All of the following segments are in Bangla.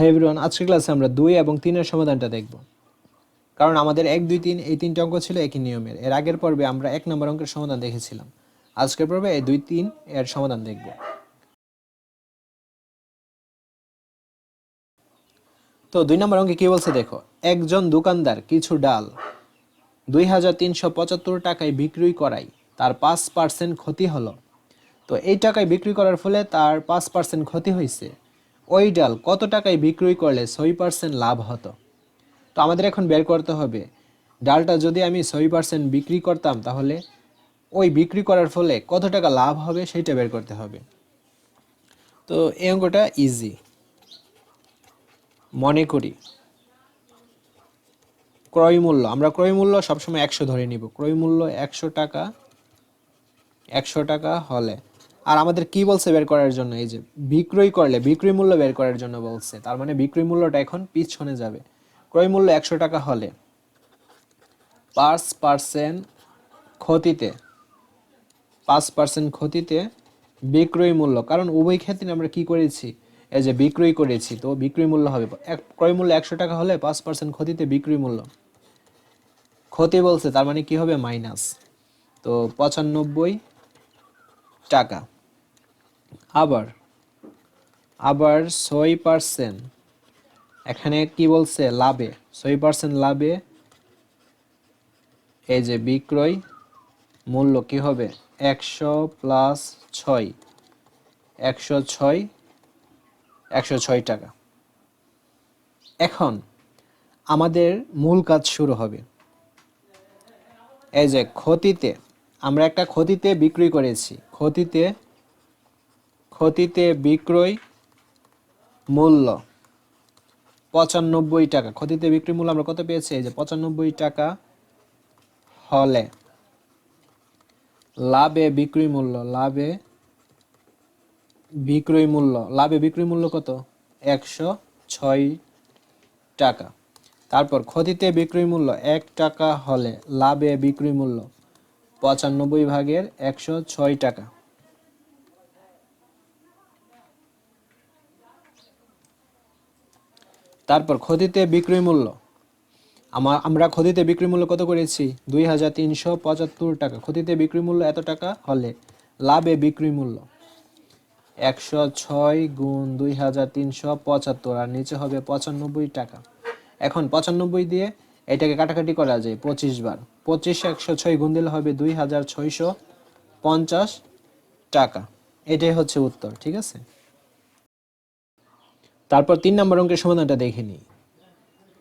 হেভরন আজকের ক্লাসে আমরা দুই এবং তিনের সমাধানটা দেখব। কারণ আমাদের এক, দুই, তিন, এই তিনটে অঙ্ক ছিল একই নিয়মের। এর আগের পর্বে আমরা এক নম্বর অঙ্কের সমাধান দেখেছিলাম। আজকের পর্বে এই দুই, তিন এর সমাধান দেখব। তো দুই নম্বর অঙ্কে কি বলছে দেখো? একজন দোকানদার কিছু ডাল দুই হাজার তিনশো পঁচাত্তর টাকায় বিক্রি করায়, তার পাঁচ পার্সেন্ট ক্ষতি হলো। তো এই টাকায় বিক্রি করার ফলে তার পাঁচ পার্সেন্ট ক্ষতি হয়েছে। ওই ডাল কত টাকায় বিক্রি করলে ছয় পার্সেন্ট লাভ হতো? তো আমাদের এখন বের করতে হবে। ডালটা যদি আমি ছয় পার্সেন্ট বিক্রি করতাম, তাহলে ওই বিক্রি করার ফলে কত টাকা লাভ হবে সেইটা বের করতে হবে। তো এই অঙ্কটা ইজি মনে করি। ক্রয় মূল্য, আমরা ক্রয় মূল্য সবসময় একশো ধরে নিব। ক্রয় মূল্য একশো টাকা একশো টাকা হলে। আর আমাদের কি বলছে বের করার জন্য? এই যে বিক্রয় করলে, বিক্রয় মূল্য বের করার জন্য বলছে। তার মানে বিক্রয় মূল্যটা এখন পিছনে যাবে। ক্রয় মূল্য একশো টাকা হলে পাঁচ পার্সেন্ট ক্ষতিতে, পাঁচ পার্সেন্ট ক্ষতিতে বিক্রয় মূল্য। কারণ উভয় ক্ষেত্রে আমরা কি করেছি? এই যে বিক্রয় করেছি, তো বিক্রয় মূল্য হবে। এক ক্রয় মূল্য একশো টাকা হলে পাঁচ পার্সেন্ট ক্ষতিতে বিক্রয় মূল্য। ক্ষতি বলছে, তার মানে কি হবে? মাইনাস তো পঁচানব্বই টাকা। আবার আবার ছয় পার্সেন্ট এখানে কি বলছে? লাভে। ছয় পার্সেন্ট লাভে। এই যে বিক্রয় মূল্য কি হবে? একশো প্লাস ছয়। একশো ছয় একশো ছয় টাকা। এখন আমাদের মূল কাজ শুরু হবে। এই যে ক্ষতিতে, আমরা একটা ক্ষতিতে বিক্রি করেছি। ক্ষতিতে ক্ষতিতে বিক্রয় মূল্য পঁচানব্বই টাকা। ক্ষতিতে বিক্রি মূল্য আমরা কত পেয়েছি? এই যে পঁচানব্বই টাকা হলে লাভে বিক্রয় মূল্য, লাভে বিক্রয় মূল্য, লাভে বিক্রয় মূল্য কত? একশো ছয় টাকা। তারপর ক্ষতিতে বিক্রয় মূল্য এক টাকা হলে লাভে বিক্রয় মূল্য পঁচানব্বই ভাগের একশো ছয় টাকা। তারপর ক্ষতিতে বিক্রয় মূল্য। আমার, আমরা ক্ষতিতে বিক্রয় মূল্য কত করেছি? দুই হাজার তিনশো পঁচাত্তর টাকা। ক্ষতিতে বিক্রয় মূল্য এত টাকা হলে লাভে বিক্রয় মূল্য একশো ছয় গুণ দুই হাজার তিনশো পঁচাত্তর আর নিচে হবে পঁচানব্বই টাকা। এখন পঁচানব্বই দিয়ে এটাকে কাটাকাটি করা যায় পঁচিশ বার। পঁচিশ একশো ছয় গুণ দিলে হবে দুই হাজার ছয়শো পঞ্চাশ টাকা। এটাই হচ্ছে উত্তর, ঠিক আছে? তারপর তিন নম্বর অঙ্কের সমাধানটা দেখে নিই।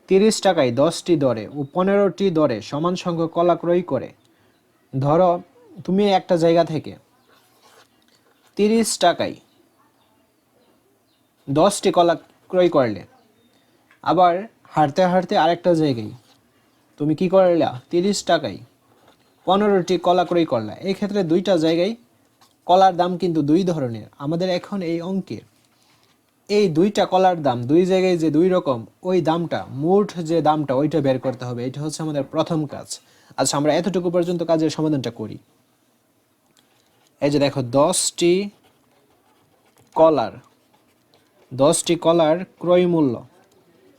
তিরিশ টাকায় দশটি দরে ও পনেরোটি দরে সমান সংখ্যক কলা ক্রয় করে। ধরো, তুমি একটা জায়গা থেকে তিরিশ টাকায় দশটি কলা ক্রয় করলে, আবার হাঁটতে হাঁটতে আরেকটা জায়গায় তুমি কি করলা? তিরিশ টাকায় পনেরোটি কলা ক্রয় করলা। এই ক্ষেত্রে দুইটা জায়গায় কলার দাম কিন্তু দুই ধরনের। আমাদের এখন এই অঙ্কে এই দুইটা কলার দাম, দুই জায়গায় যে দুই রকম, ওই দামটা, মোট যে দামটা, ওইটা বের করতে হবে। এটা হচ্ছে আমাদের প্রথম কাজ। আচ্ছা আমরা এতটুকু পর্যন্ত কাজের সমাধানটা করি। এই যে দেখো, দশটি কলার দশটি কলার ক্রয় মূল্য।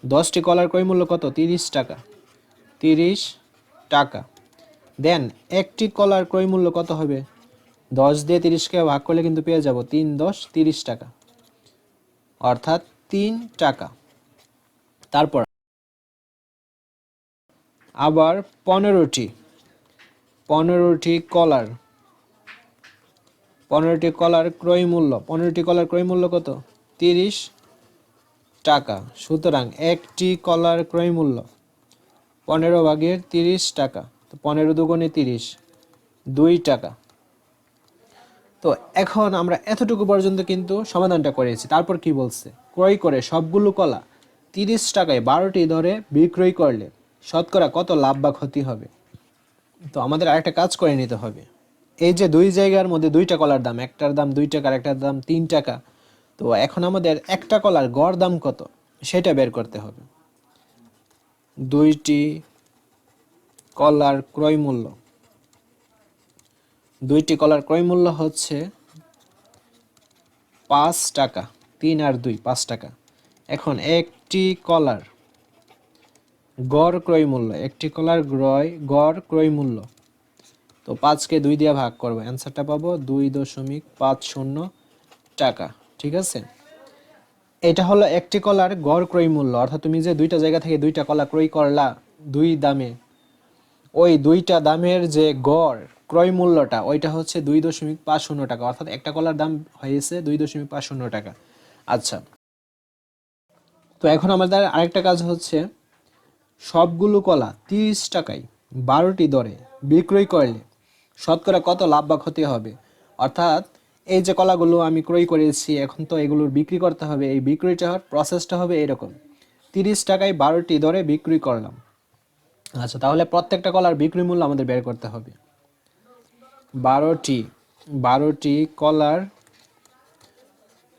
দশটি কলার ক্রয় মূল্য কত? তিরিশ টাকা। তিরিশ টাকা। দেন, একটি কলার ক্রয় মূল্য কত হবে? দশ দিয়ে তিরিশকে ভাগ করলে কিন্তু পেয়ে যাব তিন দশ তিরিশ টাকা। অর্থাৎ তিন টাকা। তারপর আবার পনেরোটি পনেরোটি কলার। পনেরোটি কলার ক্রয় মূল্য, পনেরোটি কলার ক্রয় মূল্য কত? তিরিশ টাকা। সুতরাং একটি কলার ক্রয় মূল্য পনেরো ভাগের তিরিশ টাকা। তো পনেরো দুগুণে তিরিশ, দুই টাকা। তো এখন আমরা এতটুকু পর্যন্ত কিন্তু সমাধানটা করেছি। তারপর কি বলছে? ক্রয় করে সবগুলো কলা তিরিশ টাকায় বারোটি ধরে বিক্রয় করলে শতকরা কত লাভ বা ক্ষতি হবে? তো আমাদের আরেকটা কাজ করে নিতে হবে। এই যে দুই জায়গার মধ্যে দুইটা কলার দাম, একটার দাম দুই টাকা আর একটার দাম তিন টাকা, তো এখন আমাদের একটা কলার গড় দাম কত? সেটা বের করতে হবে। দুইটি কলার ক্রয় মূল্য দুইটি কলার ক্রয় মূল্য হচ্ছে পাঁচ টাকা, তিন আর দুই, পাঁচ টাকা। এখন একটি কলার গড় ক্রয় মূল্য, একটি কলার ক্রয় গড় ক্রয় মূল্য। তো পাঁচকে দুই দিয়ে ভাগ করব, অ্যান্সারটা পাবো দুই দশমিক পাঁচ শূন্য টাকা, ঠিক আছে? এটা হলো একটি কলার গড় ক্রয় মূল্য, অর্থাৎ তুমি যে দুইটা জায়গা থেকে দুইটা কলা ক্রয় করলা দুই দামে ওই দুইটা দামের যে গড় ক্রয় মূল্যটা, ওইটা হচ্ছে দুই দশমিক পাঁচ শূন্য টাকা। অর্থাৎ একটা কলার দাম হয়েছে দুই দশমিক পাঁচ শূন্য টাকা। আচ্ছা। তো এখন আমাদের আরেকটা কাজ হচ্ছে, সবগুলো কলা তিরিশ টাকায় বারোটি দরে বিক্রয় করলে শতকরা কত লাভ বা ক্ষতি হবে? অর্থাৎ এই যে কলাগুলো আমি ক্রয় করেছি, এখন তো এগুলোর বিক্রি করতে হবে, এই বিক্রয়টা হওয়ার প্রসেসটা হবে এরকম। তিরিশ টাকায় বারোটি দরে বিক্রি করলাম। আচ্ছা তাহলে প্রত্যেকটা কলার বিক্রি মূল্য আমাদের বের করতে হবে। বারোটি বারোটি কলার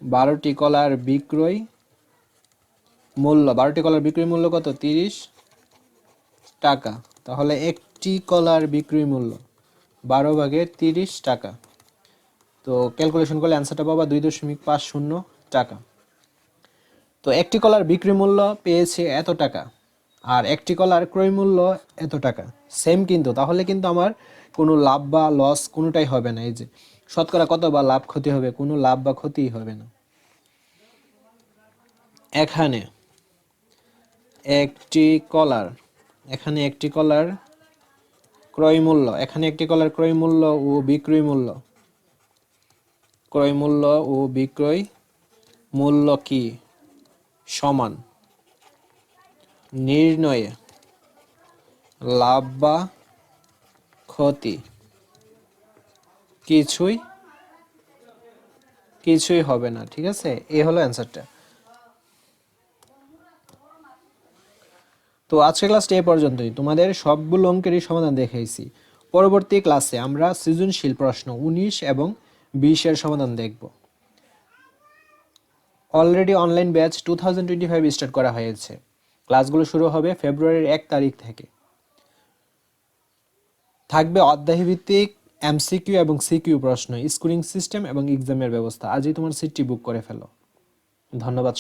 বারোটি কলার বিক্রয় মূল্য, বারোটি কলার বিক্রি মূল্য কত? তিরিশ টাকা। তাহলে একটি কলার বিক্রি মূল্য বারো ভাগে তিরিশ টাকা। তো ক্যালকুলেশন করলে অ্যান্সারটা পাবা দুই দশমিক পাঁচ শূন্য টাকা। তো একটি কলার বিক্রি মূল্য পেয়েছে এত টাকা। আর একটি কলার ক্রয় মূল্য এত টাকা। সেম কিন্তু, তাহলে কিন্তু আমার কোনো লাভ বা লস কোনোটাই হবে না। এই যে, শতকরা কত বা লাভ ক্ষতি হবে, কোনো লাভ বা ক্ষতিই হবে না। এখানে একটি কলার, এখানে একটি কলার ক্রয় মূল্য, এখানে একটি কলার ক্রয় মূল্য ও বিক্রয় মূল্য। ক্রয় মূল্য ও বিক্রয় মূল্য কি? সমান। নির্ণয়ে লাভ বা ক্ষতি কিছুই কিছুই হবে না, ঠিক আছে? এই হলো অ্যান্সারটা। তো আজকের ক্লাসটা এই পর্যন্তই। তোমাদের সবগুলো অঙ্কেরই সমাধান দেখাইছি। পরবর্তী ক্লাসে আমরা সৃজনশীল প্রশ্ন উনিশ এবং বিশের সমাধান দেখব। Already online batch two thousand twenty five start করা হয়েছে। ক্লাসগুলো শুরু হবে ফেব্রুয়ারির এক তারিখ থেকে। থাকবে অধ্যায়ভিত্তিক এমসিকিউ এবং সিকিউ প্রশ্ন স্কোরিং সিস্টেম এবং এক্সামের ব্যবস্থা। আজই তোমার সিটটি বুক করে ফেলো। ধন্যবাদ